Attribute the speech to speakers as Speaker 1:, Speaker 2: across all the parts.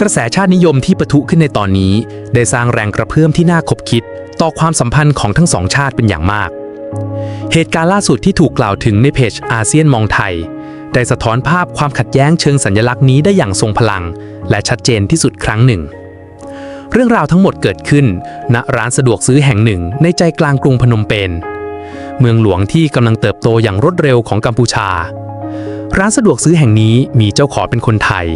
Speaker 1: กระแสชาตินิยมที่ปะทุขึ้นในตอนนี้ ได้สร้างแรงกระเพื่อมที่น่าคบคิด ต่อความสัมพันธ์ของทั้งสองชาติเป็นอย่างมาก เหตุการณ์ล่าสุดที่ถูกกล่าวถึงในเพจอาเซียนมองไทย ได้สะท้อนภาพความขัดแย้งเชิงสัญลักษณ์นี้ได้อย่างทรงพลัง และชัดเจนที่สุดครั้งหนึ่ง เรื่องราวทั้งหมดเกิดขึ้น ณร้านสะดวกซื้อแห่งหนึ่ง ในใจกลางกรุงพนมเปญเมืองหลวงที่กำลังเติบโตอย่างรวดเร็วของกัมพูชา ร้านสะดวกซื้อแห่งนี้มีเจ้าของเป็นคนไทย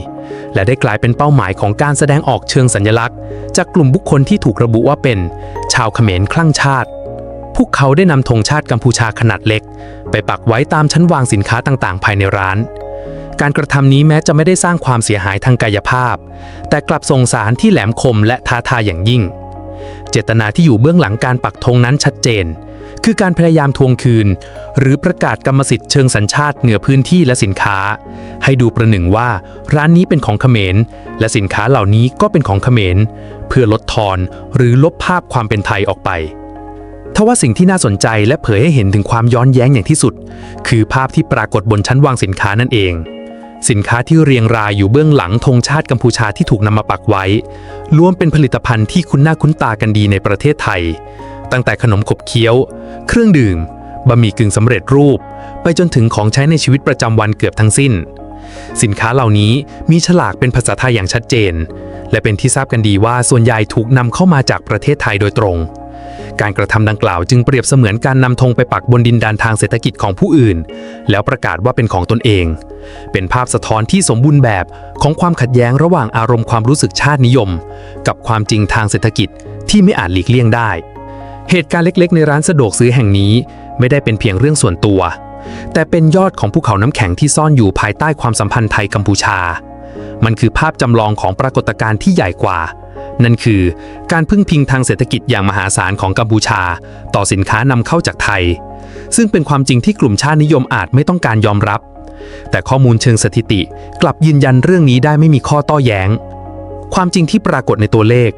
Speaker 1: และได้กลายเป็นเป้าหมายของการแสดงออกเชิงสัญลักษณ์ จากกลุ่มบุคคลที่ถูกระบุว่าเป็น ชาวเขมรคลั่งชาติ พวกเขาได้นำธงชาติกัมพูชาขนาดเล็ก ไปปักไว้ตามชั้นวางสินค้าต่างๆ ภายในร้าน การกระทำนี้แม้จะไม่ได้สร้างความเสียหายทางกายภาพ แต่กลับส่งสารที่แหลมคมและท้าทายอย่างยิ่ง เจตนาที่อยู่เบื้องหลังการปักธงนั้นชัดเจน คือการพยายามทวงคืน หรือประกาศกรรมสิทธิ์เชิงสัญชาติเหนือพื้นที่และสินค้า ให้ดูประหนึ่งว่าร้านนี้เป็นของเขมร และสินค้าเหล่านี้ก็เป็นของเขมร เพื่อลดทอนหรือลบภาพความเป็นไทยออกไปทว่าสิ่งที่น่าสนใจและเผยให้เห็นถึงความย้อนแย้งอย่างที่สุด คือภาพที่ปรากฏบนชั้นวางสินค้านั่นเอง สินค้าที่เรียงรายอยู่เบื้องหลังธงชาติกัมพูชาที่ถูกนำมาปักไว้ล้วนเป็นผลิตภัณฑ์ที่คุ้นหน้าคุ้นตากันดีในประเทศไทย ตั้งแต่ขนมขบเคี้ยว เครื่องดื่ม บะหมี่กึ่งสำเร็จรูป ไปจนถึงของใช้ในชีวิตประจำวันเกือบทั้งสิ้น สินค้าเหล่านี้มีฉลากเป็นภาษาไทยอย่างชัดเจน และเป็นที่ทราบกันดีว่าส่วนใหญ่ถูกนำเข้ามาจากประเทศไทยโดยตรง การกระทำดังกล่าวจึงเปรียบเสมือนการนำธงไปปักบนดินแดนทางเศรษฐกิจของผู้อื่น แล้วประกาศว่าเป็นของตนเอง เป็นภาพสะท้อนที่สมบูรณ์แบบของความขัดแย้งระหว่างอารมณ์ความรู้สึกชาตินิยม กับความจริงทางเศรษฐกิจที่ไม่อาจหลีกเลี่ยงได้ เหตุการณ์เล็กๆ ในร้านสะดวกซื้อแห่งนี้ ไม่ได้เป็นเพียงเรื่องส่วนตัว แต่เป็นยอดของภูเขาน้ำแข็งที่ซ่อนอยู่ภายใต้ความสัมพันธ์ไทยกัมพูชา มันคือภาพจำลองของปรากฏการณ์ที่ใหญ่กว่า นั่นคือการพึ่งพิงทางเศรษฐกิจอย่างมหาศาลของกัมพูชา ต่อสินค้านำเข้าจากไทย ซึ่งเป็นความจริงที่กลุ่มชาตินิยมอาจไม่ต้องการยอมรับ แต่ข้อมูลเชิงสถิติกลับยืนยันเรื่องนี้ได้ไม่มีข้อโต้แย้ง ความจริงที่ปรากฏในตัวเลข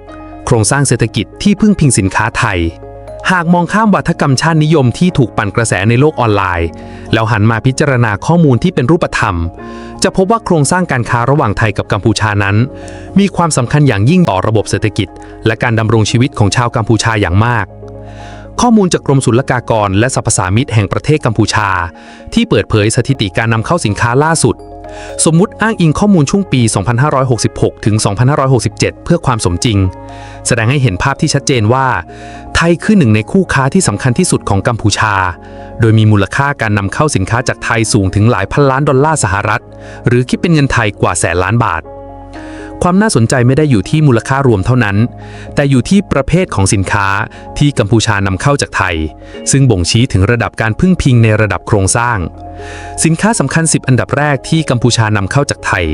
Speaker 1: โครงสร้างเศรษฐกิจที่พึ่งพิงสินค้าไทย หากมองข้ามวัฒกรรมชาตินิยมที่ถูกปั่นกระแสในโลกออนไลน์ แล้วหันมาพิจารณาข้อมูลที่เป็นรูปธรรม จะพบว่าโครงสร้างการค้าระหว่างไทยกับกัมพูชานั้น มีความสำคัญอย่างยิ่งต่อระบบเศรษฐกิจ และการดำรงชีวิตของชาวกัมพูชาอย่างมากข้อมูลจากกรมศุลกากร และสรรพสามิตแห่งประเทศกัมพูชา ที่เปิดเผยสถิติการนำเข้าสินค้าล่าสุด สมมุติอ้างอิงข้อมูลช่วงปี 2566 ถึง 2567 เพื่อความสมจริง แสดงให้เห็นภาพที่ชัดเจนว่า ไทยคือหนึ่งในคู่ค้าที่สำคัญที่สุดของกัมพูชา โดยมีมูลค่าการนำเข้าสินค้าจากไทยสูงถึงหลายพันล้านดอลลาร์สหรัฐ หรือคิดเป็นเงินไทยกว่าแสนล้านบาท ความน่าสนใจไม่ได้อยู่ที่มูลค่ารวมเท่านั้น แต่อยู่ที่ประเภทของสินค้าที่กัมพูชานำเข้าจากไทย ซึ่งบ่งชี้ถึงระดับการพึ่งพิงในระดับโครงสร้าง สินค้าสำคัญ 10 อันดับแรกที่กัมพูชานำเข้าจากไทย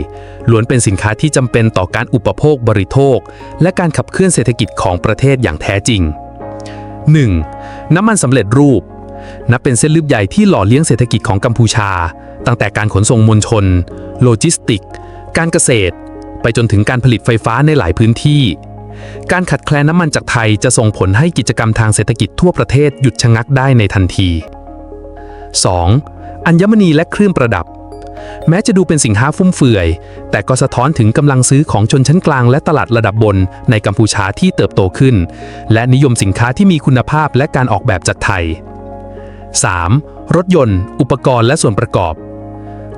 Speaker 1: ล้วนเป็นสินค้าที่จำเป็นต่อการอุปโภคบริโภค และการขับเคลื่อนเศรษฐกิจของประเทศอย่างแท้จริง 1. น้ำมันสำเร็จรูป นับเป็นเส้นลืบใหญ่ที่หล่อเลี้ยงเศรษฐกิจของกัมพูชา ตั้งแต่การขนส่งมวลชน โลจิสติก การเกษตร ไปจนถึงการผลิตไฟฟ้าในหลายพื้นที่ การขัดแคลนน้ำมันจากไทยจะส่งผลให้กิจกรรมทางเศรษฐกิจทั่วประเทศหยุดชะงักได้ในทันที 2. อัญมณีและเครื่องประดับ แม้จะดูเป็นสินค้าฟุ่มเฟือย แต่ก็สะท้อนถึงกำลังซื้อของชนชั้นกลางและตลาดระดับบนในกัมพูชาที่เติบโตขึ้น และนิยมสินค้าที่มีคุณภาพและการออกแบบจากไทย 3. รถยนต์ อุปกรณ์และส่วนประกอบ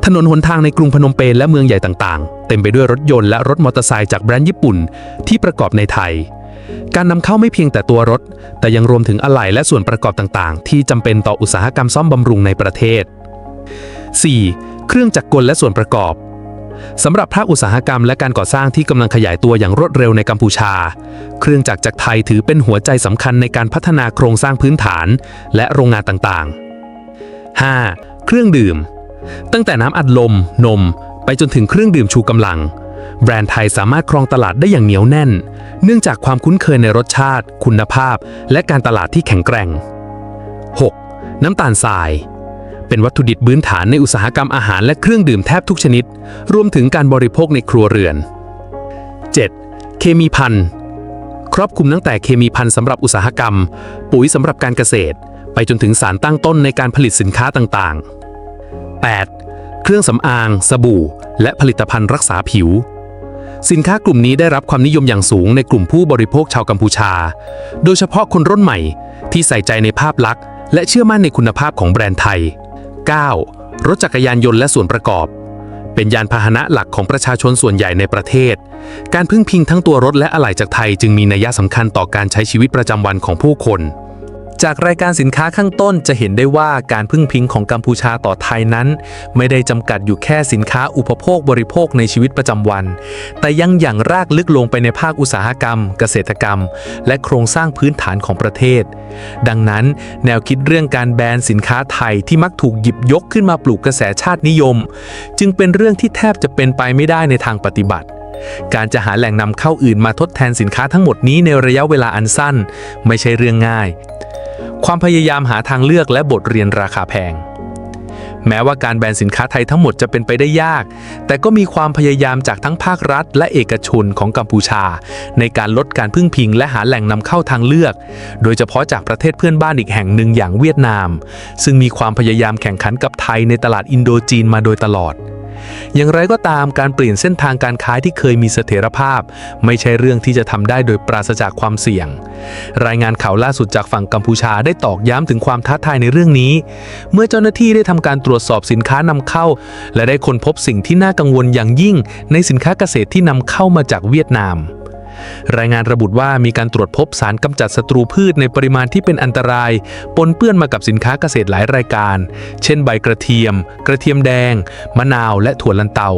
Speaker 1: ถนนหนทางในกรุงพนมเปญและเมืองใหญ่ต่างๆ เต็มไปด้วยรถยนต์และรถมอเตอร์ไซค์จากแบรนด์ญี่ปุ่น ที่ประกอบในไทย การนำเข้าไม่เพียงแต่ตัวรถ แต่ยังรวมถึงอะไหล่และส่วนประกอบต่างๆ ที่จำเป็นต่ออุตสาหกรรมซ่อมบำรุงในประเทศ 4. เครื่องจักรกลและส่วนประกอบสำหรับภาคอุตสาหกรรมและการก่อสร้างที่กำลังขยายตัวอย่างรวดเร็วในกัมพูชา เครื่องจักรจากไทยถือเป็นหัวใจสำคัญในการพัฒนาโครงสร้างพื้นฐาน และโรงงานต่างๆ 5. เครื่องดื่ม ตั้งแต่น้ำอัดลม นม ไปจนถึงเครื่องดื่มชูกำลัง แบรนด์ไทยสามารถครองตลาดได้อย่างเหนียวแน่น เนื่องจากความคุ้นเคยในรสชาติ คุณภาพ และการตลาดที่แข็งแกร่ง 6. น้ำตาลทราย เป็นวัตถุดิบพื้นฐานในอุตสาหกรรมอาหารและเครื่องดื่มแทบทุกชนิด รวมถึงการบริโภคในครัวเรือน 7. เคมีพันครอบคลุมตั้งแต่เคมีพันสำหรับอุตสาหกรรม ปุ๋ยสำหรับการเกษตร ไปจนถึงสารตั้งต้นในการผลิตสินค้าต่างๆ 8. เครื่องสำอาง สบู่ และผลิตภัณฑ์รักษาผิว สินค้ากลุ่มนี้ได้รับความนิยมอย่างสูงในกลุ่มผู้บริโภคชาวกัมพูชา โดยเฉพาะคนรุ่นใหม่ที่ใส่ใจในภาพลักษณ์ และเชื่อมั่นในคุณภาพของแบรนด์ไทย 9. รถจักรยานยนต์และส่วนประกอบ เป็นยานพาหนะหลักของประชาชนส่วนใหญ่ในประเทศ การพึ่งพิงทั้งตัวรถและอะไหล่จากไทยจึงมีนัยสำคัญต่อการใช้ชีวิตประจำวันของผู้คน จากรายการสินค้าข้างต้นจะเห็นได้ว่าการพึ่งพิงของกัมพูชาต่อไทยนั้น ไม่ได้จำกัดอยู่แค่สินค้าอุปโภคบริโภคในชีวิตประจำวัน แต่ยังอย่างรากลึกลงไปในภาคอุตสาหกรรม เกษตรกรรม และโครงสร้างพื้นฐานของประเทศ ดังนั้นแนวคิดเรื่องการแบนสินค้าไทยที่มักถูกหยิบยกขึ้นมาปลูกกระแสชาตินิยม จึงเป็นเรื่องที่แทบจะเป็นไปไม่ได้ในทางปฏิบัติการจะหาแหล่งนำเข้าอื่นมาทดแทนสินค้าทั้งหมดนี้ในระยะเวลาอันสั้น ไม่ใช่เรื่องง่าย ความพยายามหาทางเลือกและบทเรียนราคาแพง แม้ว่าการแบนสินค้าไทยทั้งหมดจะเป็นไปได้ยาก แต่ก็มีความพยายามจากทั้งภาครัฐ และเอกชนของกัมพูชา ในการลดการพึ่งพิงและหาแหล่งนำเข้าทางเลือก โดยเฉพาะจากประเทศเพื่อนบ้านอีกแห่งหนึ่งอย่างเวียดนาม ซึ่งมีความพยายามแข่งขันกับไทยในตลาดอินโดจีนมาโดยตลอด อย่างไรก็ตามการเปลี่ยนเส้นทางการค้าที่เคยมีเสถียรภาพ ไม่ใช่เรื่องที่จะทำได้โดยปราศจากความเสี่ยง รายงานข่าวล่าสุดจากฝั่งกัมพูชาได้ตอกย้ำถึงความท้าทายในเรื่องนี้ เมื่อเจ้าหน้าที่ได้ทำการตรวจสอบสินค้านำเข้า และได้ค้นพบสิ่งที่น่ากังวลอย่างยิ่ง ในสินค้าเกษตรที่นำเข้ามาจากเวียดนาม รายงานระบุว่ามีการตรวจพบสารกำจัดศัตรูพืชในปริมาณที่เป็นอันตราย ปนเปื้อนมากับสินค้าเกษตรหลายรายการ เช่นใบกระเทียม กระเทียมแดง มะนาว และถั่วลันเตา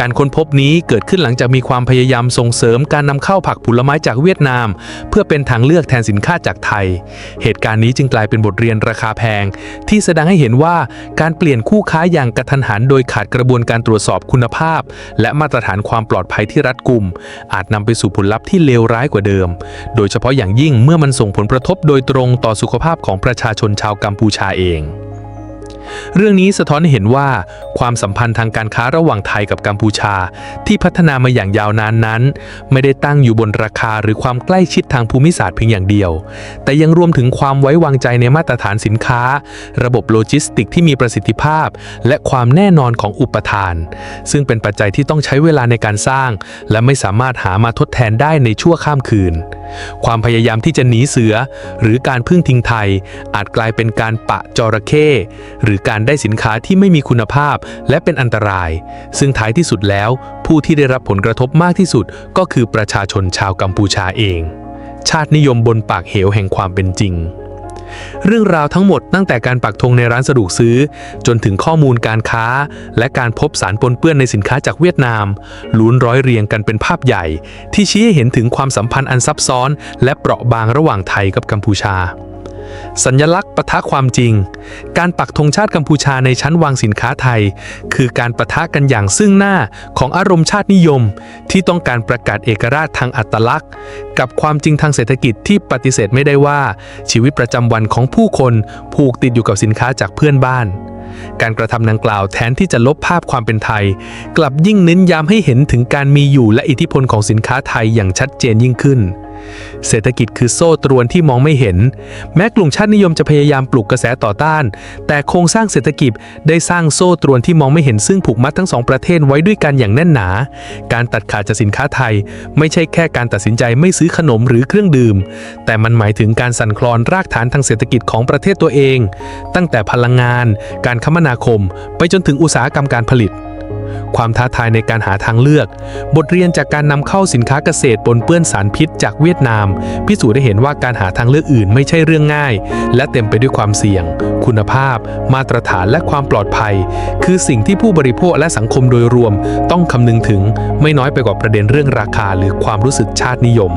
Speaker 1: การค้นพบนี้เกิดขึ้นหลังจากมีความพยายามส่งเสริมการนำเข้าผักผลไม้จากเวียดนาม เพื่อเป็นทางเลือกแทนสินค้าจากไทย เหตุการณ์นี้จึงกลายเป็นบทเรียนราคาแพง ที่แสดงให้เห็นว่าการเปลี่ยนคู่ค้าอย่างกระทันหัน โดยขาดกระบวนการตรวจสอบคุณภาพ และมาตรฐานความปลอดภัยที่รัดกุม อาจนำไปสู่ผลลัพธ์ที่เลวร้ายกว่าเดิม โดยเฉพาะอย่างยิ่งเมื่อมันส่งผลกระทบโดยตรงต่อสุขภาพของประชาชนชาวกัมพูชาเอง เรื่องนี้สะท้อนให้เห็นว่า ความสัมพันธ์ทางการค้าระหว่างไทยกับกัมพูชา ที่พัฒนามาอย่างยาวนานนั้น ไม่ได้ตั้งอยู่บนราคาหรือความใกล้ชิดทางภูมิศาสตร์เพียงอย่างเดียว แต่ยังรวมถึงความไว้วางใจในมาตรฐานสินค้า ระบบโลจิสติกที่มีประสิทธิภาพ และความแน่นอนของอุปทาน ซึ่งเป็นปัจจัยที่ต้องใช้เวลาในการสร้าง และไม่สามารถหามาทดแทนได้ในชั่วข้ามคืน ความพยายามที่จะหนีเสือ หรือการพึ่งทิ้งไทย อาจกลายเป็นการปะจระเข้หรือการได้สินค้าที่ไม่มีคุณภาพและเป็นอันตราย ซึ่งท้ายที่สุดแล้ว ผู้ที่ได้รับผลกระทบมากที่สุด ก็คือประชาชนชาวกัมพูชาเอง ชาตินิยมบนปากเหวแห่งความเป็นจริง เรื่องราวทั้งหมดตั้งแต่การปักธงในร้านสะดวกซื้อ จนถึงข้อมูลการค้า และการพบสารปนเปื้อนในสินค้าจากเวียดนามล้วนร้อยเรียงกันเป็นภาพใหญ่ ที่ชี้ให้เห็นถึงความสัมพันธ์อันซับซ้อน และเปราะบางระหว่างไทยกับกัมพูชา สัญลักษณ์ปะทะความจริง การปักธงชาติกัมพูชาในชั้นวางสินค้าไทย คือการปะทะกันอย่างซึ่งหน้าของอารมณ์ชาตินิยม ที่ต้องการประกาศเอกราชทางอัตลักษณ์ กับความจริงทางเศรษฐกิจที่ปฏิเสธไม่ได้ว่า ชีวิตประจำวันของผู้คนผูกติดอยู่กับสินค้าจากเพื่อนบ้านการกระทำดังกล่าวแทนที่จะลบภาพความเป็นไทย กลับยิ่งเน้นย้ำให้เห็นถึงการมีอยู่และอิทธิพลของสินค้าไทยอย่างชัดเจนยิ่งขึ้น เศรษฐกิจคือโซ่ตรวนที่มองไม่เห็น แม้กลุ่มชาตินิยมจะพยายามปลุกกระแสต่อต้าน แต่โครงสร้างเศรษฐกิจได้สร้างโซ่ตรวนที่มองไม่เห็นซึ่งผูกมัดทั้งสองประเทศไว้ด้วยกันอย่างแน่นหนา การตัดขาดจากสินค้าไทย ไม่ใช่แค่การตัดสินใจไม่ซื้อขนมหรือเครื่องดื่ม แต่มันหมายถึงการสั่นคลอนรากฐานทางเศรษฐกิจของประเทศตัวเอง ตั้งแต่พลังงาน การคมนาคม ไปจนถึงอุตสาหกรรมการผลิต ความท้าทายในการหาทางเลือก บทเรียนจากการนำเข้าสินค้าเกษตรปนเปื้อนสารพิษจากเวียดนาม พิสูจน์ได้เห็นว่าการหาทางเลือกอื่นไม่ใช่เรื่องง่าย และเต็มไปด้วยความเสี่ยง คุณภาพ มาตรฐานและความปลอดภัย คือสิ่งที่ผู้บริโภคและสังคมโดยรวม ต้องคำนึงถึงไม่น้อยไปกว่าประเด็นเรื่องราคาหรือความรู้สึกชาตินิยม